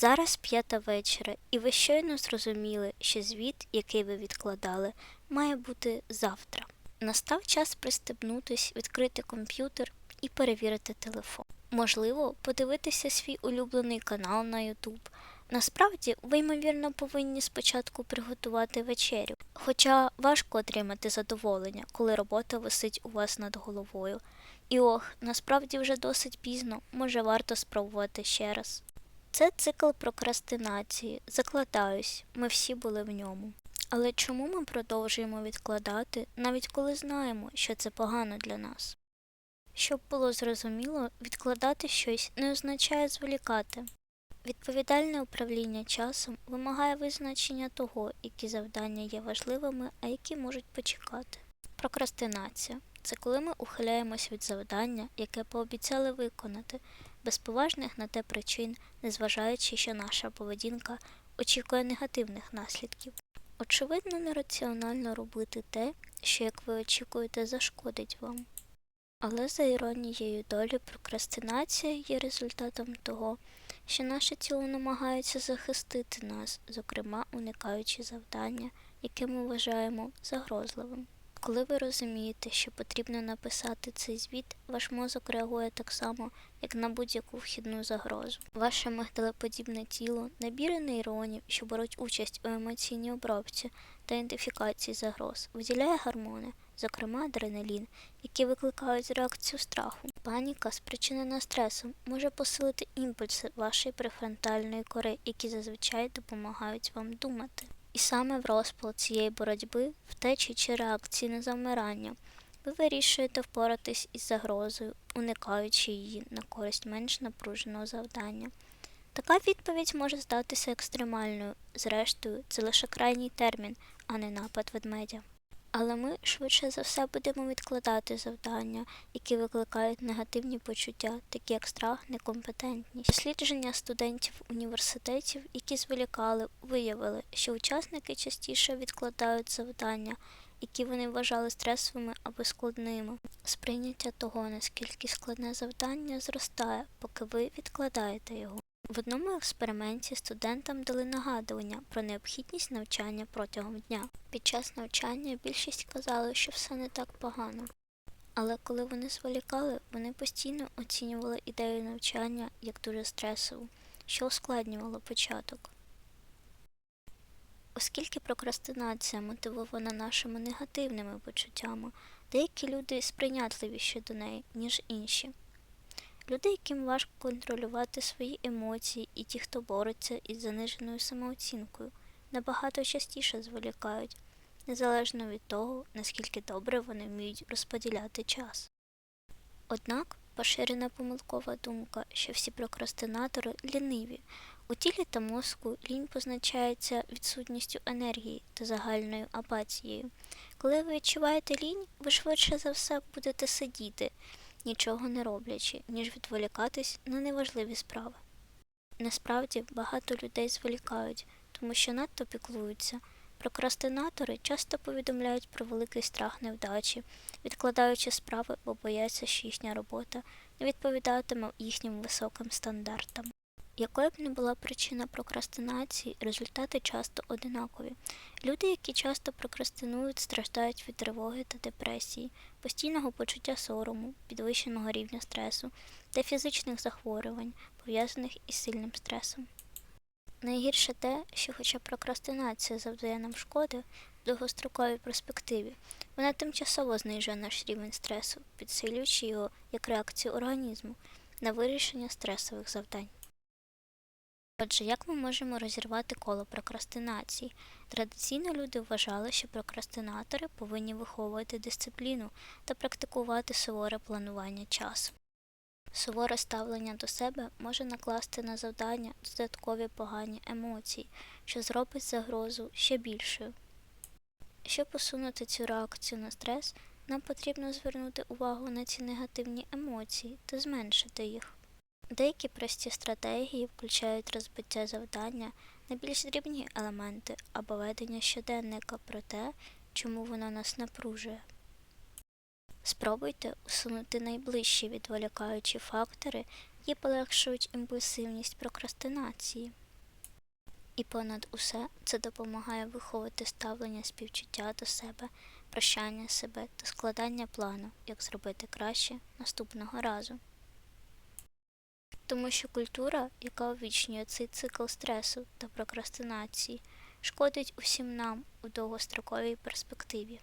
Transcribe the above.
Зараз п'ята вечора, і ви щойно зрозуміли, що звіт, який ви відкладали, має бути завтра. Настав час пристебнутись, відкрити комп'ютер і перевірити телефон. Можливо, подивитися свій улюблений канал на YouTube. Насправді, ви, ймовірно, повинні спочатку приготувати вечерю. Хоча важко отримати задоволення, коли робота висить у вас над головою. І ох, насправді вже досить пізно, може варто спробувати ще раз. Це цикл прокрастинації. Закладаюсь, ми всі були в ньому. Але чому ми продовжуємо відкладати, навіть коли знаємо, що це погано для нас? Щоб було зрозуміло, відкладати щось не означає зволікати. Відповідальне управління часом вимагає визначення того, які завдання є важливими, а які можуть почекати. Прокрастинація це коли ми ухиляємось від завдання, яке пообіцяли виконати, без поважних на те причин, незважаючи, що наша поведінка очікує негативних наслідків. Очевидно, нераціонально робити те, що, як ви очікуєте, зашкодить вам. Але за іронією долі, прокрастинація є результатом того, що наше тіло намагається захистити нас, зокрема уникаючи завдання, яке ми вважаємо загрозливим. Коли ви розумієте, що потрібно написати цей звіт, ваш мозок реагує так само, як на будь-яку вхідну загрозу. Ваше мигдалеподібне тіло, набіри нейронів, що беруть участь у емоційній обробці та ідентифікації загроз, виділяє гормони, зокрема адреналін, які викликають реакцію страху. Паніка, спричинена стресом, може посилити імпульси вашої префронтальної кори, які зазвичай допомагають вам думати. Саме в розпал цієї боротьби, втечі чи реакції на завмирання, ви вирішуєте впоратись із загрозою, уникаючи її на користь менш напруженого завдання. Така відповідь може здатися екстремальною, зрештою, це лише крайній термін, а не напад ведмедя. Але ми швидше за все будемо відкладати завдання, які викликають негативні почуття, такі як страх, некомпетентність. Дослідження студентів університетів, які зволікали, виявили, що учасники частіше відкладають завдання, які вони вважали стресовими або складними. Сприйняття того, наскільки складне завдання, зростає, поки ви відкладаєте його. В одному експерименті студентам дали нагадування про необхідність навчання протягом дня. Під час навчання більшість казали, що все не так погано. Але коли вони зволікали, вони постійно оцінювали ідею навчання як дуже стресову, що ускладнювало початок. Оскільки прокрастинація мотивована нашими негативними почуттями, деякі люди сприйнятливіші до неї, ніж інші. Люди, яким важко контролювати свої емоції, і ті, хто бореться із заниженою самооцінкою, набагато частіше зволікають, незалежно від того, наскільки добре вони вміють розподіляти час. Однак поширена помилкова думка, що всі прокрастинатори ліниві. У тілі та мозку лінь позначається відсутністю енергії та загальною апатією. Коли ви відчуваєте лінь, ви швидше за все будете сидіти нічого не роблячи, ніж відволікатись на неважливі справи. Насправді багато людей зволікають, тому що надто піклуються. Прокрастинатори часто повідомляють про великий страх невдачі, відкладаючи справи, бо бояться, що їхня робота не відповідатиме їхнім високим стандартам. Якою б не була причина прокрастинації, результати часто одинакові. Люди, які часто прокрастинують, страждають від тривоги та депресії, постійного почуття сорому, підвищеного рівня стресу та фізичних захворювань, пов'язаних із сильним стресом. Найгірше те, що хоча прокрастинація завдає нам шкоди в довгостроковій перспективі, вона тимчасово знижує наш рівень стресу, підсилюючи його як реакцію організму на вирішення стресових завдань. Отже, як ми можемо розірвати коло прокрастинації? Традиційно люди вважали, що прокрастинатори повинні виховувати дисципліну та практикувати суворе планування часу. Суворе ставлення до себе може накласти на завдання додаткові погані емоції, що зробить загрозу ще більшою. Щоб усунути цю реакцію на стрес, нам потрібно звернути увагу на ці негативні емоції та зменшити їх. Деякі прості стратегії включають розбиття завдання на більш дрібні елементи або ведення щоденника про те, чому воно нас напружує. Спробуйте усунути найближчі відволікаючі фактори, які полегшують імпульсивність прокрастинації. І понад усе це допомагає виховати ставлення співчуття до себе, прощання себе та складання плану, як зробити краще наступного разу. Тому що культура, яка увічнює цей цикл стресу та прокрастинації, шкодить усім нам у довгостроковій перспективі.